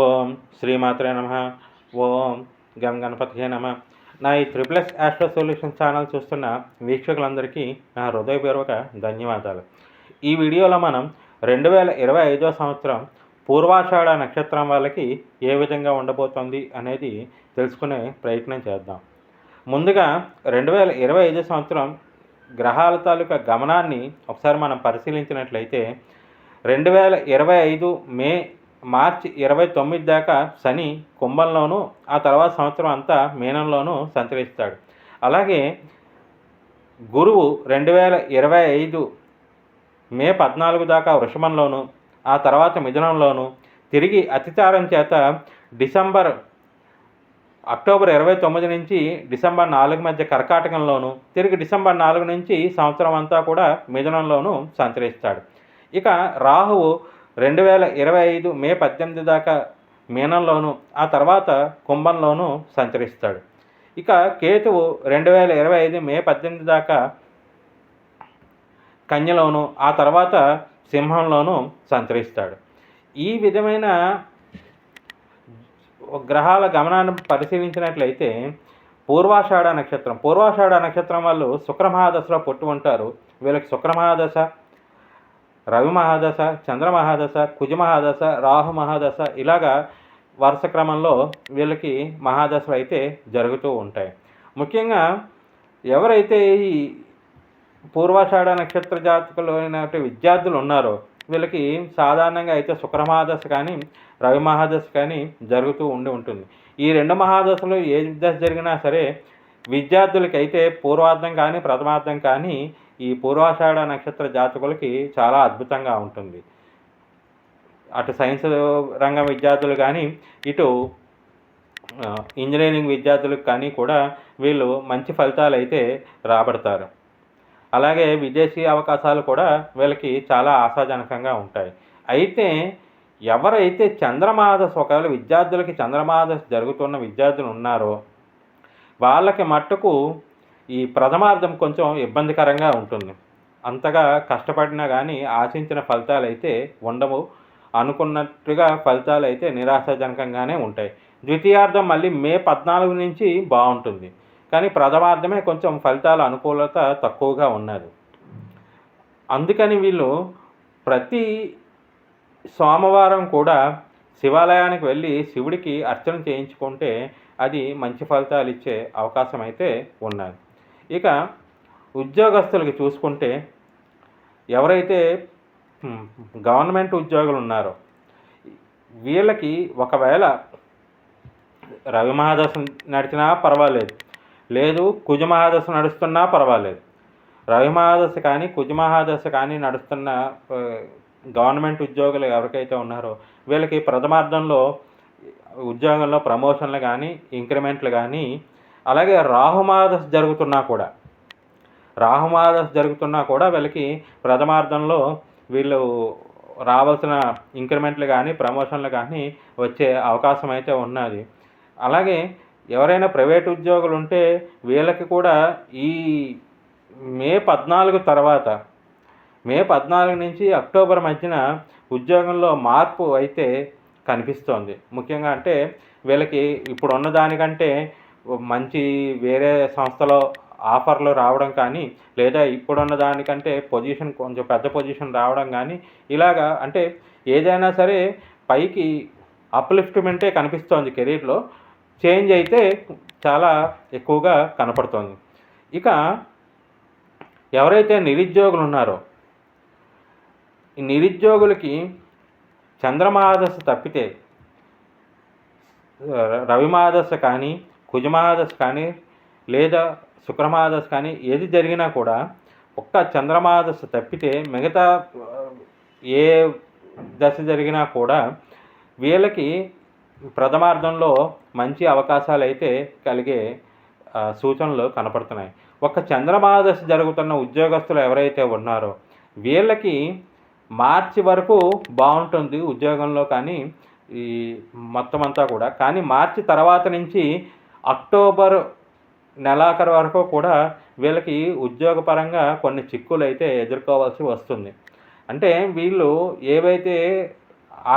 ఓం శ్రీమాత్రే నమ. ఓం గం గణపతియే నమ. నా ఈ త్రిప్లస్ ఆస్ట్రో సొల్యూషన్ ఛానల్ చూస్తున్న వీక్షకులందరికీ నా హృదయపూర్వక ధన్యవాదాలు. ఈ వీడియోలో మనం రెండు వేల ఇరవై ఐదో సంవత్సరం పూర్వాషాఢ నక్షత్రం వాళ్ళకి ఏ విధంగా ఉండబోతోంది అనేది తెలుసుకునే ప్రయత్నం చేద్దాం. ముందుగా రెండు వేల ఇరవై ఐదో సంవత్సరం గ్రహాల తాలూకా గమనాన్ని ఒకసారి మనం పరిశీలించినట్లయితే రెండు వేల ఇరవై ఐదు మే మార్చి ఇరవై తొమ్మిది దాకా శని కుంభంలోనూ ఆ తర్వాత సంవత్సరం అంతా మీనంలోనూ సంచరిస్తాడు. అలాగే గురువు రెండు వేల ఇరవై ఐదు మే పద్నాలుగు దాకా వృషభంలోను ఆ తర్వాత మిథునంలోను తిరిగి అతిచారం చేత డిసెంబర్ అక్టోబర్ ఇరవై తొమ్మిది నుంచి డిసెంబర్ నాలుగు మధ్య కర్కాటకంలోను తిరిగి డిసెంబర్ నాలుగు నుంచి సంవత్సరం అంతా కూడా మిథునంలోను సంచరిస్తాడు. ఇక రాహువు రెండు వేల ఇరవై ఐదు మే పద్దెనిమిది దాకా మీనంలోను ఆ తర్వాత కుంభంలోను సంచరిస్తాడు. ఇక కేతువు రెండు వేల ఇరవై ఐదు మే పద్దెనిమిది దాకా కన్యలోను ఆ తర్వాత సింహంలోను సంచరిస్తాడు. ఈ విధమైన గ్రహాల గమనాన్ని పరిశీలించినట్లయితే పూర్వాషాఢ నక్షత్రం పూర్వాషాఢ నక్షత్రం వాళ్ళు శుక్రమహాదశలో పుట్టి ఉంటారు. వీళ్ళకి శుక్రమహాదశ రవి మహాదశ చంద్ర మహాదశ కుజ మహాదశ రాహు మహాదశ ఇలాగా వరుస క్రమంలో వీళ్ళకి మహాదశలు అయితే జరుగుతూ ఉంటాయి. ముఖ్యంగా ఎవరైతే ఈ పూర్వాషాఢ నక్షత్ర జాతకులు అయినటువంటి విద్యార్థులు ఉన్నారో వీళ్ళకి సాధారణంగా అయితే శుక్రమహాదశ కానీ రవి మహాదశ కానీ జరుగుతూ ఉండి ఉంటుంది. ఈ రెండు మహాదశలు ఏ దశ జరిగినా సరే విద్యార్థులకి అయితే పూర్వార్థం కానీ ప్రథమార్థం కానీ ఈ పూర్వాషాఢ నక్షత్ర జాతకులకి చాలా అద్భుతంగా ఉంటుంది. అటు సైన్స్ రంగం విద్యార్థులు కానీ ఇటు ఇంజనీరింగ్ విద్యార్థులకు కానీ కూడా వీళ్ళు మంచి ఫలితాలు అయితే రాబడతారు. అలాగే విదేశీ అవకాశాలు కూడా వీళ్ళకి చాలా ఆశాజనకంగా ఉంటాయి. అయితే ఎవరైతే చంద్రమాదశ ఒకవేళ విద్యార్థులకి చంద్రమాదశ జరుగుతున్న విద్యార్థులు ఉన్నారో వాళ్ళకి మట్టుకు ఈ ప్రథమార్థం కొంచెం ఇబ్బందికరంగా ఉంటుంది. అంతగా కష్టపడినా కానీ ఆశించిన ఫలితాలు అయితే ఉండవు. అనుకున్నట్టుగా ఫలితాలు అయితే నిరాశాజనకంగానే ఉంటాయి. ద్వితీయార్థం మళ్ళీ మే పద్నాలుగు నుంచి బాగుంటుంది. కానీ ప్రథమార్థమే కొంచెం ఫలితాల అనుకూలత తక్కువగా ఉన్నది. అందుకని వీళ్ళు ప్రతి సోమవారం కూడా శివాలయానికి వెళ్ళి శివుడికి అర్చన చేయించుకుంటే అది మంచి ఫలితాలు ఇచ్చే అవకాశం అయితే ఉన్నది. ఇక ఉద్యోగస్తులకి చూసుకుంటే ఎవరైతే గవర్నమెంట్ ఉద్యోగులు ఉన్నారో వీళ్ళకి ఒకవేళ రవి మహాదశ నడిచినా పర్వాలేదు. లేదు కుజ మహాదశ నడుస్తున్నా పర్వాలేదు. రవి మహాదశ కానీ కుజ మహాదశ కానీ నడుస్తున్న గవర్నమెంట్ ఉద్యోగులు ఎవరికైతే ఉన్నారో వీళ్ళకి ప్రథమార్థంలో ఉద్యోగంలో ప్రమోషన్లు కానీ ఇంక్రిమెంట్లు కానీ అలాగే రాహుమాదశ జరుగుతున్నా కూడా రాహుమాదశ జరుగుతున్నా కూడా వీళ్ళకి ప్రథమార్థంలో వీళ్ళు రావాల్సిన ఇంక్రిమెంట్లు కానీ ప్రమోషన్లు కానీ వచ్చే అవకాశం అయితే ఉన్నది. అలాగే ఎవరైనా ప్రైవేట్ ఉద్యోగులు ఉంటే వీళ్ళకి కూడా ఈ మే పద్నాలుగు తర్వాత మే పద్నాలుగు నుంచి అక్టోబర్ మధ్యన ఉద్యోగంలో మార్పు అయితే కనిపిస్తోంది. ముఖ్యంగా అంటే వీళ్ళకి ఇప్పుడు ఉన్న దానికంటే మంచి వేరే సంస్థలో ఆఫర్లు రావడం కానీ లేదా ఇప్పుడున్న దానికంటే పొజిషన్ కొంచెం పెద్ద పొజిషన్ రావడం కానీ ఇలాగా అంటే ఏదైనా సరే పైకి అప్లిఫ్ట్మెంటే కనిపిస్తోంది కెరీర్లో. చేంజ్ అయితే చాలా ఎక్కువగా కనపడుతోంది. ఇక ఎవరైతే నిరుద్యోగులు ఉన్నారో ఈ నిరుద్యోగులకి చంద్రమాదశ తప్పితే రవిమాదశ కానీ కుజమహాదశ కానీ లేదా శుక్రమహాదశ కానీ ఏది జరిగినా కూడా ఒక్క చంద్రమాదశ తప్పితే మిగతా ఏ దశ జరిగినా కూడా వీళ్ళకి ప్రథమార్థంలో మంచి అవకాశాలు అయితే కలిగే సూచనలు కనపడుతున్నాయి. ఒక చంద్రమాదశ జరుగుతున్న ఉద్యోగస్తులు ఎవరైతే ఉన్నారో వీళ్ళకి మార్చి వరకు బాగుంటుంది ఉద్యోగంలో కానీ ఈ మొత్తం అంతా కూడా. కానీ మార్చి తర్వాత నుంచి అక్టోబర్ నెలాఖరు వరకు కూడా వీళ్ళకి ఉద్యోగపరంగా కొన్ని చిక్కులు అయితే ఎదుర్కోవాల్సి వస్తుంది. అంటే వీళ్ళు ఏవైతే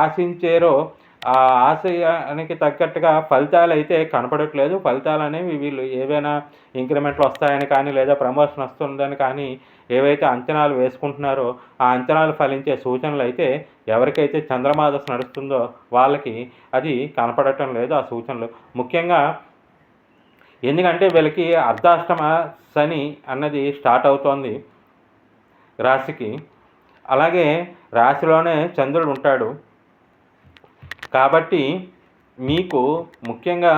ఆశించారో ఆ ఆశయానికి తగ్గట్టుగా ఫలితాలు అయితే కనపడట్లేదు. ఫలితాలు అనేవి వీళ్ళు ఏవైనా ఇంక్రిమెంట్లు వస్తాయని కానీ లేదా ప్రమోషన్ వస్తుందని కానీ ఏవైతే అంచనాలు వేసుకుంటున్నారో ఆ అంచనాలు ఫలించే సూచనలు అయితే ఎవరికైతే చంద్రమాదశ నడుస్తుందో వాళ్ళకి అది కనపడటం లేదు ఆ సూచనలు. ముఖ్యంగా ఎందుకంటే వీళ్ళకి అర్ధాష్టమ శని అన్నది స్టార్ట్ అవుతోంది రాశికి. అలాగే రాశిలోనే చంద్రుడు ఉంటాడు. కాబట్టి మీకు ముఖ్యంగా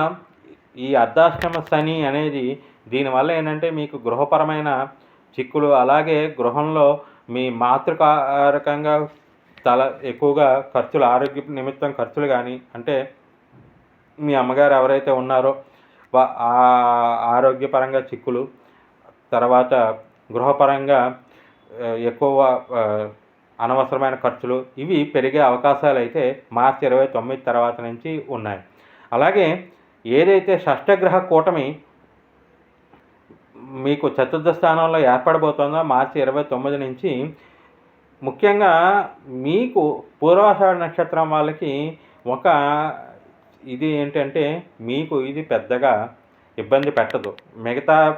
ఈ అర్ధాష్టమ శని అనేది దీనివల్ల ఏంటంటే మీకు గృహపరమైన చిక్కులు అలాగే గృహంలో మీ మాతృకారకంగా తల ఎక్కువగా ఖర్చులు ఆరోగ్య నిమిత్తం ఖర్చులు కానీ అంటే మీ అమ్మగారు ఎవరైతే ఉన్నారో ఆరోగ్యపరంగా చిక్కులు తర్వాత గృహపరంగా ఎక్కువ అనవసరమైన ఖర్చులు ఇవి పెరిగే అవకాశాలు అయితే మార్చి ఇరవై తొమ్మిది తర్వాత నుంచి ఉన్నాయి. అలాగే ఏదైతే షష్టగ్రహ కూటమి మీకు చతుర్థ స్థానంలో ఏర్పడబోతోందో మార్చి ఇరవై తొమ్మిది నుంచి ముఖ్యంగా మీకు పూర్వాషాఢ నక్షత్రం వాళ్ళకి ఒక ఇది ఏంటంటే మీకు ఇది పెద్దగా ఇబ్బంది పెట్టదు. మిగతా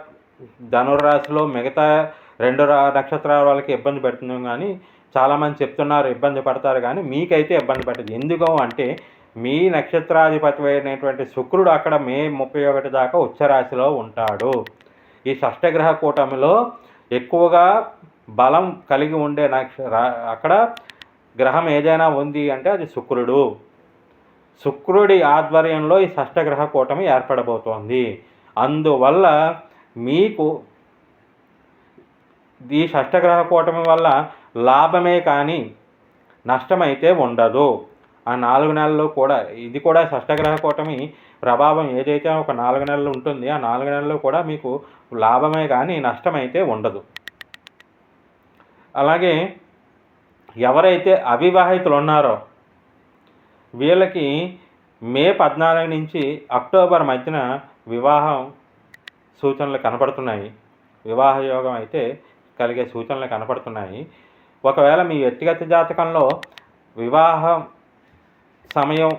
ధనుర్రాశిలో మిగతా రెండు రా- నక్షత్రాల వాళ్ళకి ఇబ్బంది పెడుతుంది కానీ చాలామంది చెప్తున్నారు ఇబ్బంది పడతారు కానీ మీకైతే ఇబ్బంది పెట్టదు. ఎందుకు అంటే మీ నక్షత్రాధిపతి అయినటువంటి శుక్రుడు అక్కడ మే ముప్పై ఒకటి దాకా ఉచ్చరాశిలో ఉంటాడు. ఈ షష్టగ్రహ కూటమిలో ఎక్కువగా బలం కలిగి ఉండే నక్ష అక్కడ గ్రహం ఏదైనా ఉంది అంటే అది శుక్రుడు. శుక్రుడి ఆధ్వర్యంలో ఈ షష్టగ్రహ కూటమి ఏర్పడబోతోంది. అందువల్ల మీకు ఈ షష్టగ్రహ కూటమి వల్ల లాభమే కానీ నష్టమైతే ఉండదు. ఆ నాలుగు నెలల్లో కూడా ఇది కూడా షష్టగ్రహ కూటమి ప్రభావం ఏదైతే ఒక నాలుగు నెలలు ఉంటుంది ఆ నాలుగు నెలల్లో కూడా మీకు లాభమే కానీ నష్టమైతే ఉండదు. అలాగే ఎవరైతే అవివాహితులు ఉన్నారో వీళ్ళకి మే పద్నాలుగు నుంచి అక్టోబర్ మధ్యన వివాహం సూచనలు కనపడుతున్నాయి. వివాహ యోగం అయితే కలిగే సూచనలు కనపడుతున్నాయి. ఒకవేళ మీ వ్యక్తిగత జాతకంలో వివాహం సమయం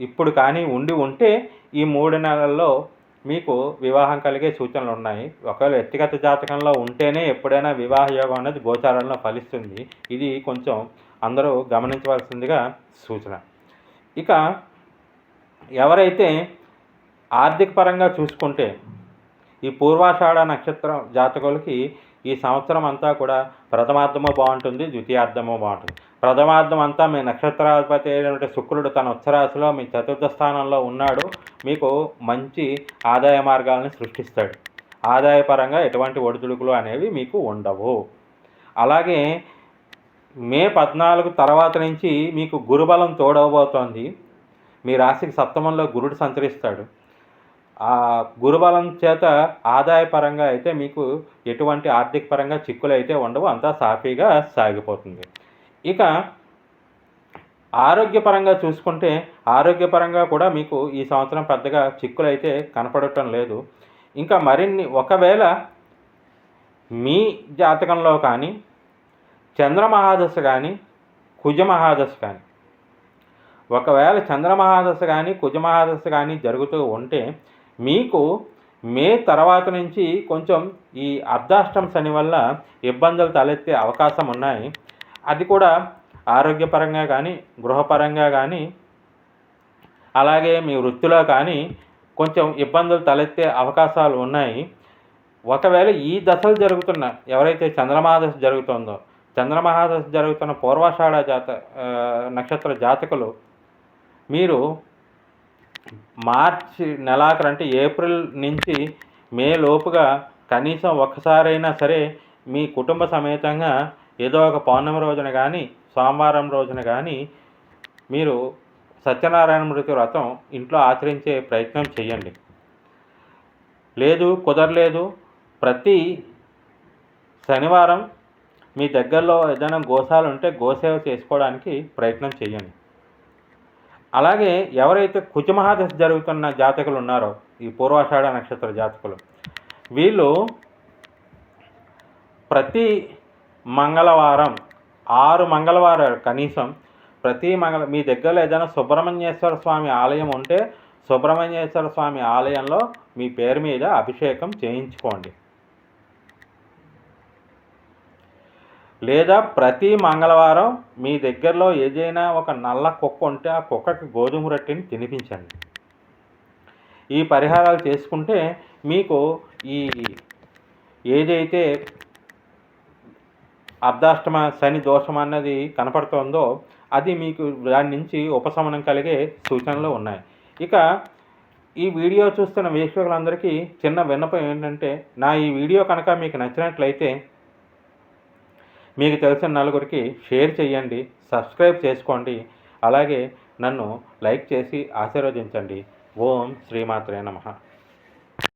ఇప్పుడు కానీ ఉండి ఉంటే ఈ మూడు నెలల్లో మీకు వివాహం కలిగే సూచనలు ఉన్నాయి. ఒకవేళ వ్యక్తిగత జాతకంలో ఉంటేనే ఎప్పుడైనా వివాహ యోగం అనేది గోచారంలో ఫలిస్తుంది. ఇది కొంచెం అందరూ గమనించవలసిందిగా సూచన. ఇక ఎవరైతే ఆర్థిక పరంగా చూసుకుంటే ఈ పూర్వాషాఢ నక్షత్రం జాతకులకి ఈ సంవత్సరం అంతా కూడా ప్రథమార్థము బాగుంటుంది ద్వితీయార్థము బాగుంటుంది. ప్రథమార్థం అంతా మీ నక్షత్రాధిపతి అయినటువంటి శుక్రుడు తన ఉచ్చరాశిలో మీ చతుర్థ స్థానంలో ఉన్నాడు. మీకు మంచి ఆదాయ మార్గాలను సృష్టిస్తాడు. ఆదాయపరంగా ఎటువంటి ఒడిదుడుకులు అనేవి మీకు ఉండవు. అలాగే మే పద్నాలుగు తర్వాత నుంచి మీకు గురుబలం తోడవబోతోంది. మీ రాశికి సప్తమంలో గురుడు సంచరిస్తాడు. ఆ గురుబలం చేత ఆదాయపరంగా అయితే మీకు ఎటువంటి ఆర్థిక పరంగా చిక్కులు అయితే ఉండవు. అంతా సాఫీగా సాగిపోతుంది. ఇక ఆరోగ్యపరంగా చూసుకుంటే ఆరోగ్యపరంగా కూడా మీకు ఈ సంవత్సరం పెద్దగా చిక్కులు అయితే కనపడటం లేదు. ఇంకా మరిన్ని ఒకవేళ మీ జాతకంలో కానీ చంద్రమహాదశ కానీ కుజమహాదశ కానీ ఒకవేళ చంద్రమహాదశ కానీ కుజమహాదశ కానీ జరుగుతూ ఉంటే మీకు మే తర్వాత నుంచి కొంచెం ఈ అర్ధాష్టం శని వల్ల ఇబ్బందులు తలెత్తే అవకాశం ఉన్నాయి. అది కూడా ఆరోగ్యపరంగా కానీ గృహపరంగా కానీ అలాగే మీ వృత్తిలో కానీ కొంచెం ఇబ్బందులు తలెత్తే అవకాశాలు ఉన్నాయి. ఒకవేళ ఈ దశలు జరుగుతున్న ఎవరైతే చంద్రమహాదశ జరుగుతుందో చంద్రమహాదశ జరుగుతున్న పూర్వాషాఢ జాత నక్షత్ర జాతకులు మీరు మార్చి నెలాఖరు అంటే ఏప్రిల్ నుంచి మే లోపుగా కనీసం ఒక్కసారైనా సరే మీ కుటుంబ సమేతంగా ఏదో ఒక పౌర్ణమి రోజున కానీ సోమవారం రోజున కానీ మీరు సత్యనారాయణ మృతి వ్రతం ఇంట్లో ఆచరించే ప్రయత్నం చేయండి లేదు కుదరలేదు. ప్రతి శనివారం మీ దగ్గరలో ఏదైనా గోశాల ఉంటే గోసేవ చేసుకోవడానికి ప్రయత్నం చేయండి. అలాగే ఎవరైతే కుజమహాదశ జరుగుతున్న జాతకులు ఉన్నారో ఈ పూర్వాషాఢ నక్షత్ర జాతకులు వీళ్ళు ప్రతి మంగళవారం ఆరు మంగళవారాలు కనీసం ప్రతి మంగళ మీ దగ్గరలో ఏదైనా సుబ్రహ్మణ్యేశ్వర స్వామి ఆలయం ఉంటే సుబ్రహ్మణ్యేశ్వర స్వామి ఆలయంలో మీ పేరు మీద అభిషేకం చేయించుకోండి. లేదా ప్రతి మంగళవారం మీ దగ్గరలో ఏదైనా ఒక నల్ల కుక్క ఉంటే ఆ కుక్కకి గోధుమ రొట్టెని తినిపించండి. ఈ పరిహారాలు చేసుకుంటే మీకు ఈ ఏదైతే అర్ధాష్టమ శని దోషం అన్నది కనపడుతోందో అది మీకు దాని నుంచి ఉపశమనం కలిగే సూచనలు ఉన్నాయి. ఇక ఈ వీడియో చూస్తున్న వీక్షకులందరికీ చిన్న విన్నపం ఏంటంటే నా ఈ వీడియో కనుక మీకు నచ్చినట్లయితే మీకు తెలిసిన నలుగురికి షేర్ చేయండి సబ్స్క్రైబ్ చేసుకోండి అలాగే నన్ను లైక్ చేసి ఆశీర్వదించండి. ఓం శ్రీమాత్రే నమః.